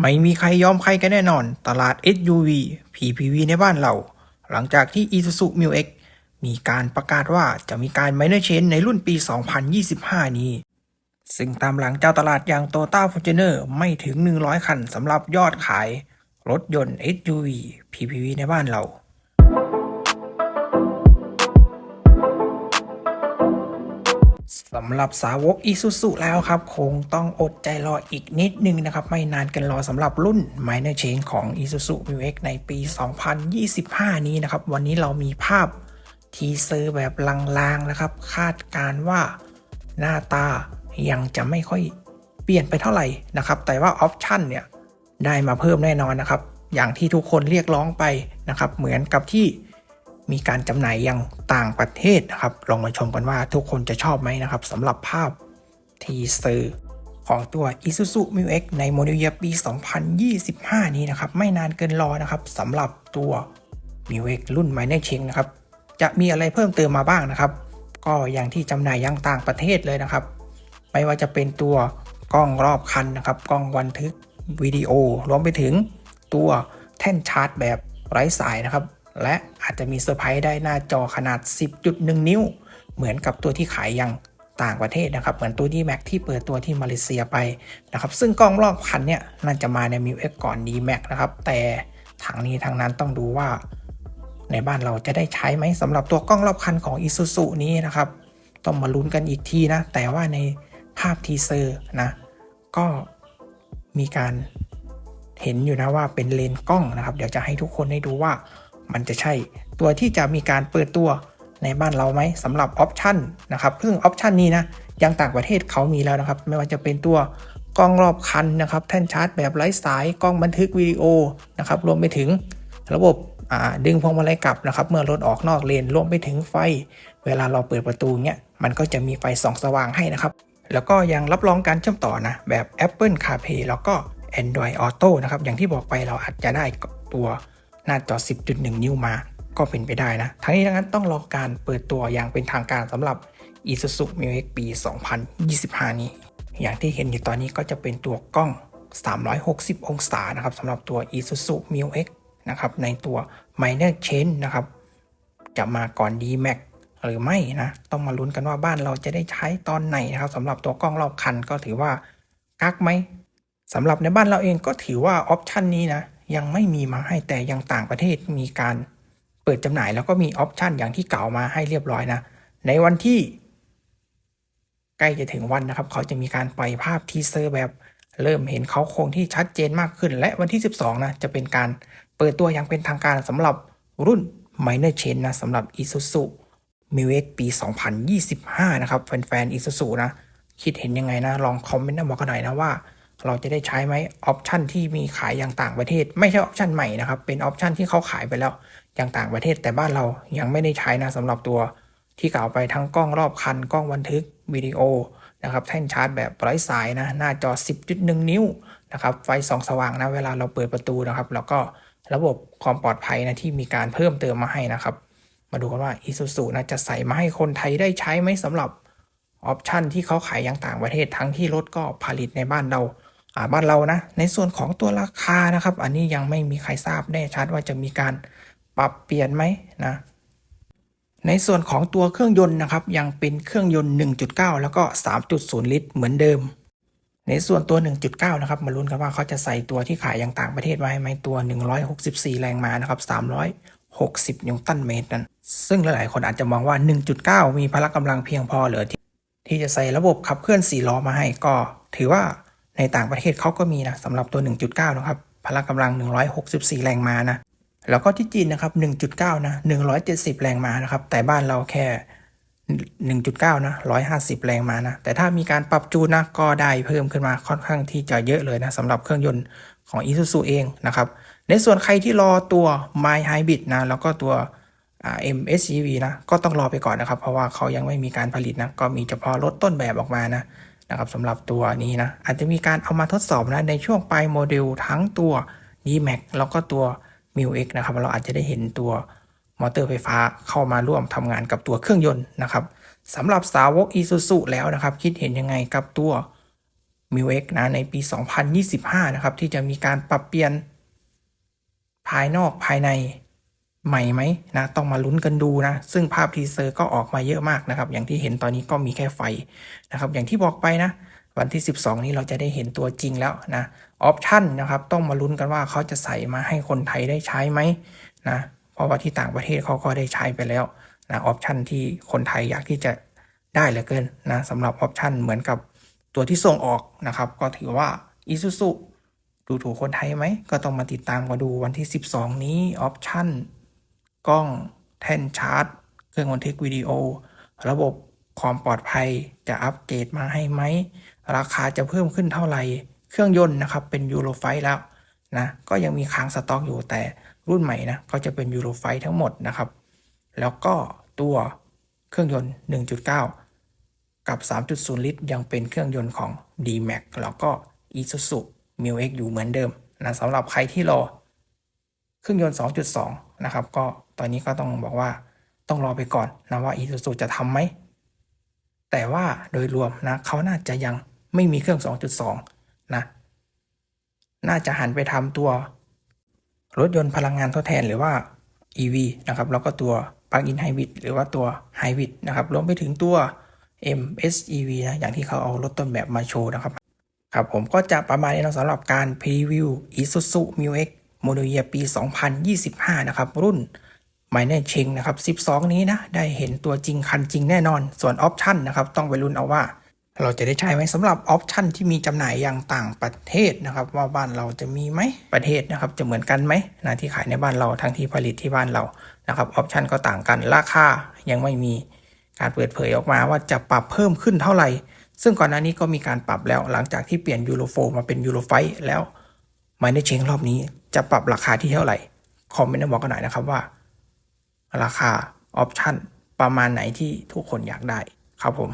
ไม่มีใครยอมใครกันแน่นอน ตลาด SUV PPV ในบ้านเรา หลังจากที่ Isuzu m u X มีการประกาศว่าจะมีการ minor change ในรุ่นปี 2025 นี้ ซึ่งตามหลังเจ้าตลาดอย่าง Toyota Fortuner ไม่ถึง 100 คันสำหรับยอดขาย รถยนต์ SUV PPV ในบ้านเรา สำหรับสาวก Isuzu แล้วครับ คงต้องอดใจรออีกนิดนึงนะครับ ไม่นานกันรอสำหรับรุ่น Minor Change ของ Isuzu m u X ในปี 2025 นี้นะครับ วันนี้เรามีภาพทีเซอร์แบบลางๆนะครับ คาดการณ์ว่าหน้าตายังจะไม่ค่อยเปลี่ยนไปเท่าไหร่นะครับ แต่ว่าออปชันเนี่ยได้มาเพิ่มแน่นอนนะครับ อย่างที่ทุกคนเรียกร้องไปนะครับ เหมือนกับที่ มีการจำหน่ายยังต่างประเทศนะครับ ลองมาชมกันว่าทุกคนจะชอบไหมนะครับสำหรับภาพทีเซอร์ของตัว Isuzu m u X ในโมเดลเยียปี 2025 นี้นะครับ ไม่นานเกินรอนะครับสำหรับตัว m u X รุ่น Minor c h a n g นะครับ จะมีอะไรเพิ่มเติมมาบ้างนะครับ ก็อย่างที่จำหน่ายยังต่างประเทศเลยนะครับ ไม่ว่าจะเป็นตัวกล้องรอบคันนะครับ กล้องบันทึกวิดีโอ รวมไปถึงตัวแท่นชาร์จแบบไร้สายนะครับ และอาจจะมีเซอร์ไพรส์ได้หน้าจอขนาด 10.1 นิ้ว เหมือนกับตัวที่ขายยังต่างประเทศนะครับ เหมือนตัว d m a x ที่เปิดตัวที่มาเลเซียไปนะครับ ซึ่งกล้องรอบคันเนี่ยน่าจะมาใน m ิว X ก่อน d m a x นะครับ แต่ทางนี้ทางนั้นต้องดูว่า ในบ้านเราจะได้ใช้ไหมสำหรับตัวกล้องรอบคันของ Isuzu นี้นะครับ ต้องมาลุ้นกันอีกทีนะ แต่ว่าในภาพทีเซอร์นะ ก็มีการเห็นอยู่นะว่าเป็นเลนกล้องนะครับ เดี๋ยวจะให้ทุกคนได้ดูว่า มันจะใช่ ตัวที่จะมีการเปิดตัวในบ้านเราไหมสำหรับออปชันนะครับซึ่งออปชันนี้นะยังต่างประเทศเขามีแล้วนะครับ ไม่ว่าจะเป็นตัวกล้องรอบคันนะครับ แท่นชาร์จแบบไร้สายกล้องบันทึกวิดีโอนะครับรวมไปถึงระบบดึงพวงมาลัยกลับนะครับ เมื่อรถออกนอกเลนรวมไปถึงไฟ เวลาเราเปิดประตูเนี้ยมันก็จะมีไฟส่องสว่างให้นะครับ แล้วก็ยังรับรองการเชื่อมต่อนะแบบ Apple CarPlay แล้วก็ Android Auto นะครับอย่างที่บอกไปเราอาจจะได้ตัว หน้าจอ 10.1 นิ้วมา ก็เป็นไปได้นะ ทั้งนี้ทั้งนั้นต้องรอการเปิดตัวอย่างเป็นทางการสำหรับ Isuzu m u X ปี 2025 นี้ อย่างที่เห็นอยู่ตอนนี้ก็จะเป็นตัวกล้อง 360 องศานะครับสำหรับตัว Isuzu m u X นะครับในตัว Minor Change นะครับ จะมาก่อน D-Max หรือไม่นะ ต้องมาลุ้นกันว่าบ้านเราจะได้ใช้ตอนไหนนะครับสำหรับตัวกล้องรอบคันก็ถือว่ากักไหมสำหรับในบ้านเราเองก็ถือว่าออปชันนี้นะ ยังไม่มีมาให้แต่ยังต่างประเทศมีการเปิดจำหน่ายแล้วก็มีออปชันอย่างที่เก่ามาให้เรียบร้อยนะ ในวันที่ ใกล้จะถึงวันนะครับ เขาจะมีการปล่อยภาพทีเซอร์แบบเริ่มเห็นเขาโครงที่ชัดเจนมากขึ้น และวันที่ 12 นะ จะเป็นการเปิดตัวอย่างเป็นทางการสำหรับรุ่น Minor Chain นะสำหรับ Isuzu m u X ปี 2025 นะครับ แฟนๆ Isuzu นะ คิดเห็นยังไงนะ ลองคอมเมนต์มาบอกกันหน่อยนะว่า เราจะได้ใช้ไหมออปชันที่มีขายอย่างต่างประเทศ ไม่ใช่ออปชันใหม่นะครับ เป็นออปชันที่เขาขายไปแล้วอย่างต่างประเทศ แต่บ้านเรายังไม่ได้ใช้นะสำหรับตัวที่กล่าวไปทั้งกล้องรอบคันกล้องบันทึกวิดีโอนะครับแท่นชาร์จแบบไร้สายนะหน้าจอ 10.1 นิ้วนะครับไฟสองสว่างนะเวลาเราเปิดประตูนะครับ แล้วก็ระบบความปลอดภัยนะที่มีการเพิ่มเติมมาให้นะครับ มาดูกันว่า Isuzu นะจะใส่มาให้คนไทยได้ใช้ไหมสำหรับออปชันที่เขาขายอย่างต่างประเทศทั้งที่รถก็ผลิตในบ้านเรา บ้านเรานะ ในส่วนของตัวราคานะครับ อันนี้ยังไม่มีใครทราบแน่ชัดว่าจะมีการปรับเปลี่ยนไหมนะ ในส่วนของตัวเครื่องยนต์นะครับ ยังเป็นเครื่องยนต์ 1.9 แล้วก็ 3.0 ลิตรเหมือนเดิม ในส่วนตัว 1.9 นะครับ มาลุ้นกันว่าเขาจะใส่ตัวที่ขายอย่างต่างประเทศไว้ไหมตัว 164 แรงม้านะครับ 360 นิวตันเมตรนั้น ซึ่งหลายๆ คนอาจจะมองว่า 1.9 มีพละกำลังเพียงพอเหรือที่ที่จะใส่ระบบขับเคลื่อน 4 ล้อมาให้ก็ ถือว่า ในต่างประเทศเขาก็มีนะสำหรับตัว 1.9 นะครับพละกำลัง 164 แรงม้านะแล้วก็ที่จีนนะครับ 1.9 นะ 170 แรงม้านะครับ แต่บ้านเราแค่ 1.9 นะ 150 แรงม้านะ แต่ถ้ามีการปรับจูนนะ ก็ได้เพิ่มขึ้นมาค่อนข้างที่จะเยอะเลยนะสำหรับเครื่องยนต์ของ Isuzu เองนะครับ ในส่วนใครที่รอตัว My Hybrid นะ แล้วก็ตัว MSCV นะ ก็ต้องรอไปก่อนนะครับ เพราะว่าเขายังไม่มีการผลิตนะ ก็มีเฉพาะรถต้นแบบออกมานะ นะครับสำหรับตัวนี้นะอาจจะมีการเอามาทดสอบนะในช่วงปลายโมเดลทั้งตัว D-Max แล้วก็ตัว m u X นะครับเราอาจจะได้เห็นตัวมอเตอร์ไฟฟ้าเข้ามาร่วมทำงานกับตัวเครื่องยนต์นะครับสำหรับสาวก Isuzu แล้วนะครับ คิดเห็นยังไงกับตัว m i l x นะในปี 2025 นะครับที่จะมีการปรับเปลี่ยนภายนอกภายใน ใหม่ไหมนะต้องมาลุ้นกันดูนะ ซึ่งภาพทีเซอร์ก็ออกมาเยอะมากนะครับ อย่างที่เห็นตอนนี้ก็มีแค่ไฟนะครับ อย่างที่บอกไปนะ วันที่ 12 นี้เราจะได้เห็นตัวจริงแล้วนะออปชั่นนะครับ ต้องมาลุ้นกันว่าเขาจะใส่มาให้คนไทยได้ใช้ไหมนะเพราะว่าที่ต่างประเทศเขาก็ได้ใช้ไปแล้วนะออปชั่นที่คนไทยอยากที่จะได้เหลือเกินนะสำหรับออปชั่นเหมือนกับตัวที่ส่งออกนะครับ ก็ถือว่า Isuzu ดูถูกคนไทยไหมก็ต้องมาติดตามกันดูวันที่ 12 นี้ออปชั่น กล้อง แท่นชาร์จ เครื่องบันทึกวิดีโอ ระบบความปลอดภัยจะอัปเกรดมาให้ไหม ราคาจะเพิ่มขึ้นเท่าไหร่ เครื่องยนต์นะครับเป็นยูโรไฟแล้วนะก็ยังมีค้างสต็อกอยู่แต่รุ่นใหม่นะก็จะเป็นยูโรไฟทั้งหมดนะครับ แล้วก็ตัวเครื่องยนต์ 1.9 กับ 3.0 ลิตร ยังเป็นเครื่องยนต์ของ D-Max แล้วก็ Isuzu m i l X อยู่เหมือนเดิมนะสำหรับใครที่รอ เครื่องยนต์ 2.2 นะครับก็ ตอนนี้ก็ต้องบอกว่าต้องรอไปก่อนนะว่า Isuzu จะทำไหม แต่ว่าโดยรวมนะเขาน่าจะยังไม่มีเครื่อง 2.2 นะ น่าจะหันไปทำตัว รถยนต์พลังงานทดแทนหรือว่า EV นะครับแล้วก็ตัว Plug-in Hybrid หรือว่าตัว Hybrid นะครับรวมไปถึงตัว MSEV นะอย่างที่เขาเอารถต้นแบบมาโชว์นะครับครับผมก็จะประมาณนี้นะสำหรับการพรีวิว Isuzu m i l X โมเดลเยียปี 2025 นะครับ รุ่น m i n o r c h a n g นะครับ 12 นี้นะได้เห็นตัวจริงคันจริงแน่นอน ส่วนออปชันนะครับต้องไปลุ้นเอาว่า เราจะได้ใช้ไหมสำหรับออปชันที่มีจำหน่ายอย่างต่างประเทศนะครับว่าบ้านเราจะมีไหมประเทศนะครับจะเหมือนกันไหมนะที่ขายในบ้านเราทั้งที่ผลิตที่บ้านเรานะครับออปชันก็ต่างกันราคายังไม่มีการเปิดเผยออกมาว่าจะปรับเพิ่มขึ้นเท่าไหร่ ซึ่งก่อนหน้านี้ก็มีการปรับแล้วหลังจากที่เปลี่ยนยูโรโฟมาเป็นยูโรไฟแล้ว m i n o r c h a n g รอบนี้จะปรับราคาที่เท่าไหร่คอมเมนต์มาบอกกันหน่อยนะครับว่า ราคาออปชันประมาณไหนที่ทุกคนอยากได้ครับผม